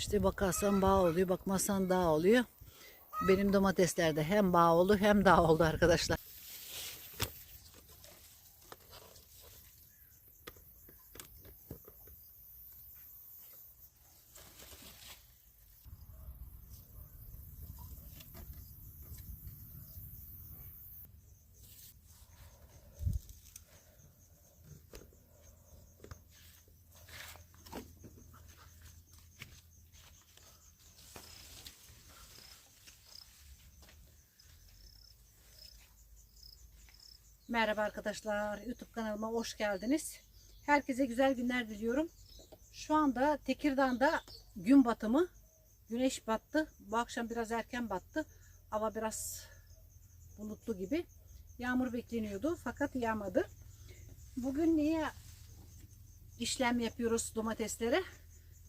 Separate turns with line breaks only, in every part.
İşte bakarsan bağ oluyor, bakmazsan dağ oluyor. Benim domateslerde hem bağ oldu hem dağ oldu arkadaşlar. Merhaba arkadaşlar. YouTube kanalıma hoş geldiniz. Herkese güzel günler diliyorum. Şu anda Tekirdağ'da gün batımı. Güneş battı. Bu akşam biraz erken battı. Hava biraz bulutlu gibi. Yağmur bekleniyordu fakat yağmadı. Bugün niye işlem yapıyoruz domateslere?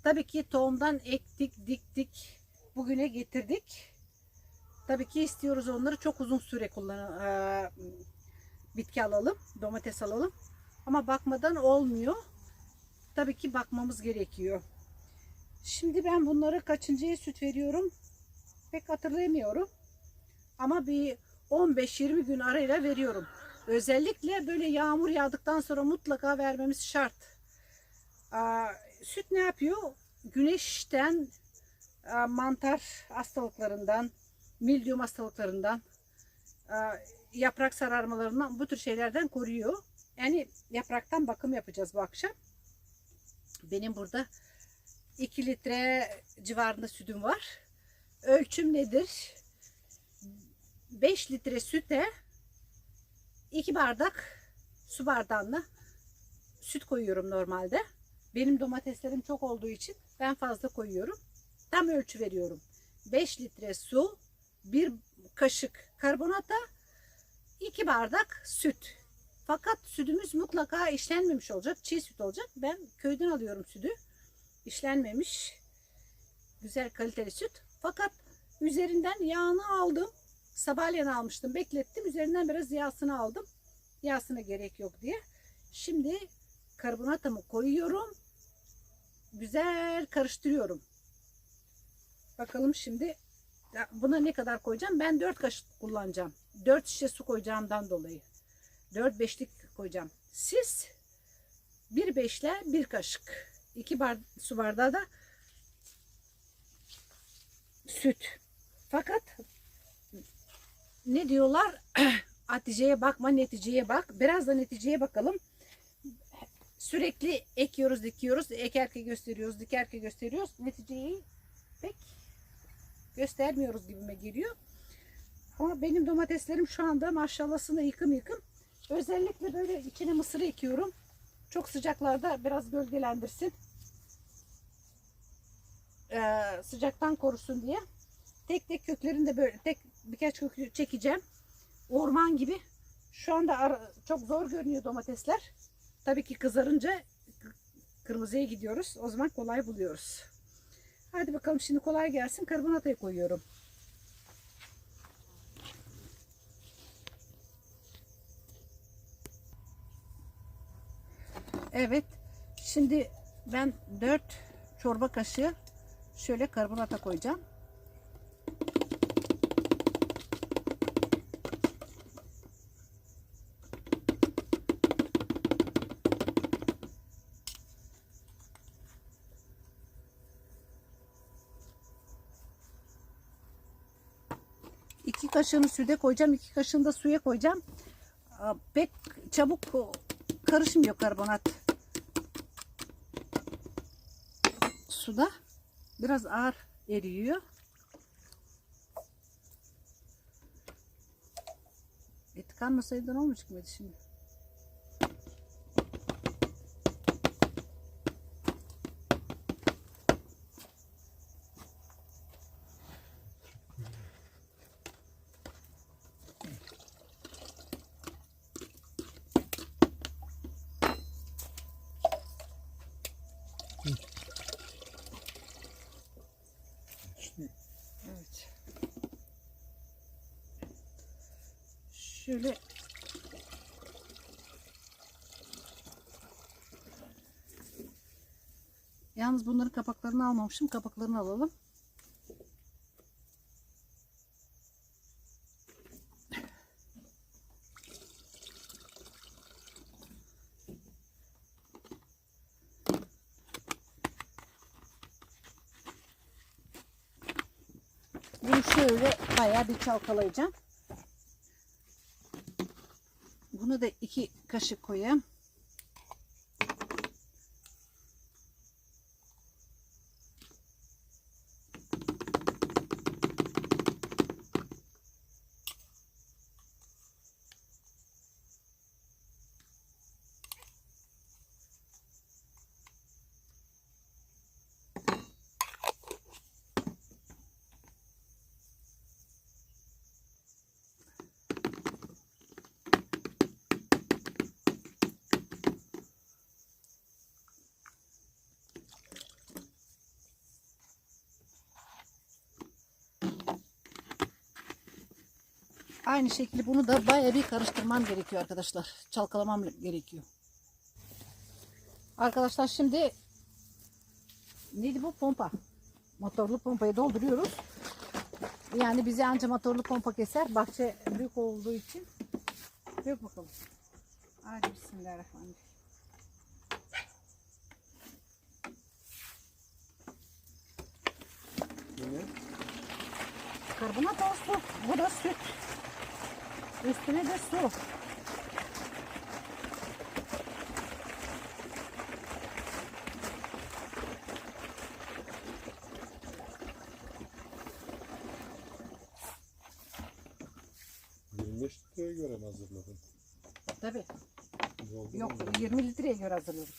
Tabii ki tohumdan ektik, diktik, bugüne getirdik. Tabii ki istiyoruz onları çok uzun süre kullan bitki alalım, domates alalım. Ama bakmadan olmuyor. Tabii ki bakmamız gerekiyor. Şimdi ben bunları kaçıncıya süt veriyorum? Pek hatırlayamıyorum. Ama bir 15-20 gün arayla veriyorum. Özellikle böyle yağmur yağdıktan sonra mutlaka vermemiz şart. Süt ne yapıyor? Güneşten, mantar hastalıklarından, milyum hastalıklarından, yaprak sararmalarından bu tür şeylerden koruyor. Yani yapraktan bakım yapacağız bu akşam. Benim burada 2 litre civarında sütüm var. Ölçüm nedir? 5 litre süte 2 bardak su bardağına süt koyuyorum normalde. Benim domateslerim çok olduğu için ben fazla koyuyorum. Tam ölçü veriyorum. 5 litre su, 1 kaşık karbonata, 2 bardak süt. Fakat sütümüz mutlaka işlenmemiş olacak. Çiğ süt olacak. Ben köyden alıyorum sütü. İşlenmemiş. Güzel kaliteli süt. Fakat üzerinden yağını aldım. Sabahleyin almıştım. Beklettim. Üzerinden biraz yağsını aldım. Yağsına gerek yok diye. Şimdi karbonatamı koyuyorum. Güzel karıştırıyorum. Bakalım şimdi buna ne kadar koyacağım? Ben 4 kaşık kullanacağım. 4 şişe su koyacağımdan dolayı. 4 beşlik koyacağım. Siz 1 beşle 1 kaşık. 2 bar su bardağı da süt. Fakat ne diyorlar? Hatice'ye bakma neticeye bak. Biraz da neticeye bakalım. Sürekli ekiyoruz dikiyoruz. Ekerken gösteriyoruz dikerken gösteriyoruz. Neticeyi pek göstermiyoruz gibime geliyor. Ama benim domateslerim şu anda maşallahsına yıkım yıkım. Özellikle böyle içine mısır ekiyorum. Çok sıcaklarda biraz gölgelendirsin. Ee, sıcaktan korusun diye. Tek tek köklerini de böyle tek birkaç kökü çekeceğim. Orman gibi. Şu anda çok zor görünüyor domatesler. Tabii ki kızarınca kırmızıya gidiyoruz. O zaman kolay buluyoruz. Hadi bakalım şimdi kolay gelsin. Karbonatayı koyuyorum. Evet. Şimdi ben 4 çorba kaşığı şöyle karbonata koyacağım. Kaşığını süte koyacağım. iki kaşığını da suya koyacağım. Pek çabuk karışmıyor karbonat. Suda biraz ağır eriyor. E tıkanmasaydı ne olmuş ki şimdi? Evet. Şöyle Yalnız bunların kapaklarını almamışım. Kapaklarını alalım. Bunu şöyle bayağı bir çalkalayacağım. Bunu da iki kaşık koyayım. Aynı şekilde bunu da bayağı bir karıştırmam gerekiyor arkadaşlar. Çalkalamam gerekiyor. Arkadaşlar şimdi neydi bu pompa? Motorlu pompayı dolduruyoruz. Yani bize anca motorlu pompa keser. Bahçe büyük olduğu için. Dök bakalım. Hadi bismillahirrahmanirrahim.
Ne?
Karbonat olsun. Bu da süt. Üstüne de su.
Beş litreye göre mi hazırladın?
Tabii. Yok 20 litreye göre hazırladık.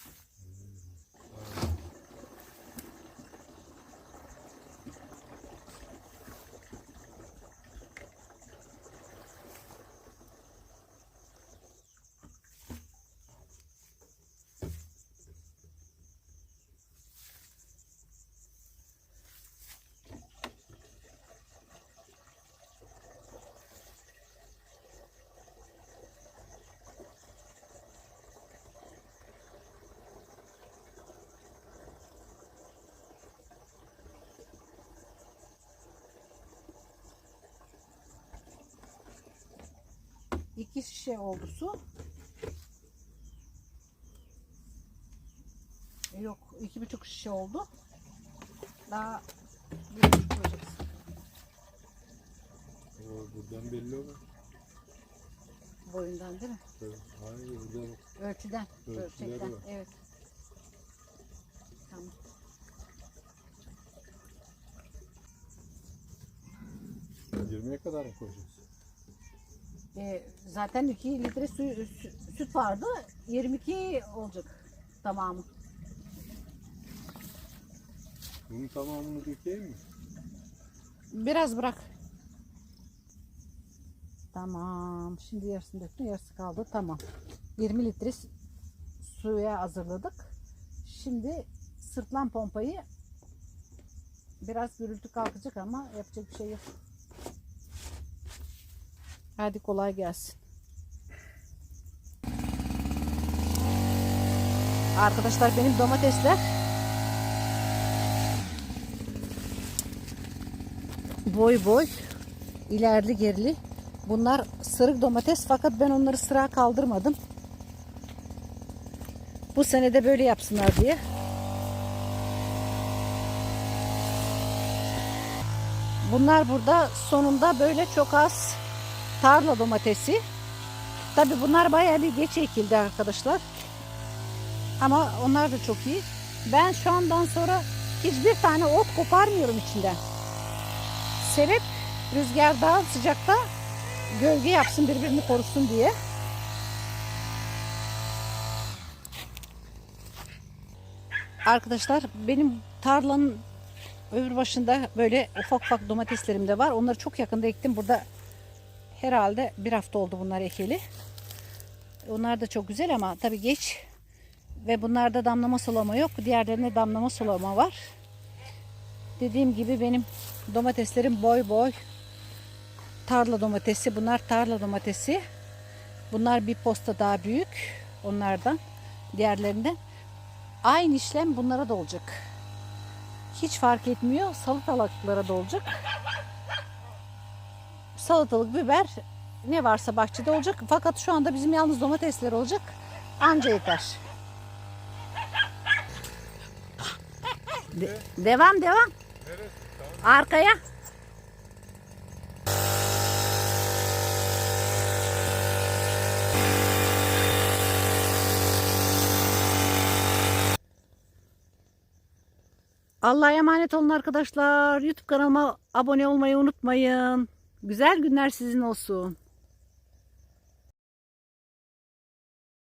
2 şişe oldu su. Yok iki buçuk şişe oldu. Daha bir buçuk koyacağız.
Aa, buradan belli olur.
Boyundan değil mi?
Evet. Hayır buradan.
Ölçüden.
Ölçüden.
Evet. Tamam.
Yirmiye kadar koyacağız?
Ee, zaten 2 litre su, sü- süt vardı. 22 olacak tamamı.
Bunun tamamını dökeyim mi?
Biraz bırak. Tamam. Şimdi yarısını döktüm. Yarısı kaldı. Tamam. 20 litre su- suya hazırladık. Şimdi sırtlan pompayı biraz gürültü kalkacak ama yapacak bir şey yok. Hadi kolay gelsin. Arkadaşlar benim domatesler boy boy ilerli gerili. Bunlar sırık domates fakat ben onları sıra kaldırmadım. Bu sene de böyle yapsınlar diye. Bunlar burada sonunda böyle çok az tarla domatesi. Tabi bunlar bayağı bir geç ekildi arkadaşlar. Ama onlar da çok iyi. Ben şu andan sonra hiçbir tane ot koparmıyorum içinden. Sebep rüzgarda sıcakta gölge yapsın birbirini korusun diye. Arkadaşlar benim tarlanın öbür başında böyle ufak ufak domateslerim de var. Onları çok yakında ektim. Burada herhalde bir hafta oldu bunlar ekeli. Onlar da çok güzel ama tabii geç. Ve bunlarda damlama sulama yok. Diğerlerinde damlama sulama var. Dediğim gibi benim domateslerim boy boy. Tarla domatesi. Bunlar tarla domatesi. Bunlar bir posta daha büyük onlardan. Diğerlerinden. Aynı işlem bunlara da olacak. Hiç fark etmiyor. Salatalıklara da olacak. Salatalık, biber ne varsa bahçede olacak. Fakat şu anda bizim yalnız domatesler olacak. Anca yeter. De- devam devam. Arkaya. Allah'a emanet olun arkadaşlar. YouTube kanalıma abone olmayı unutmayın. Güzel günler sizin olsun.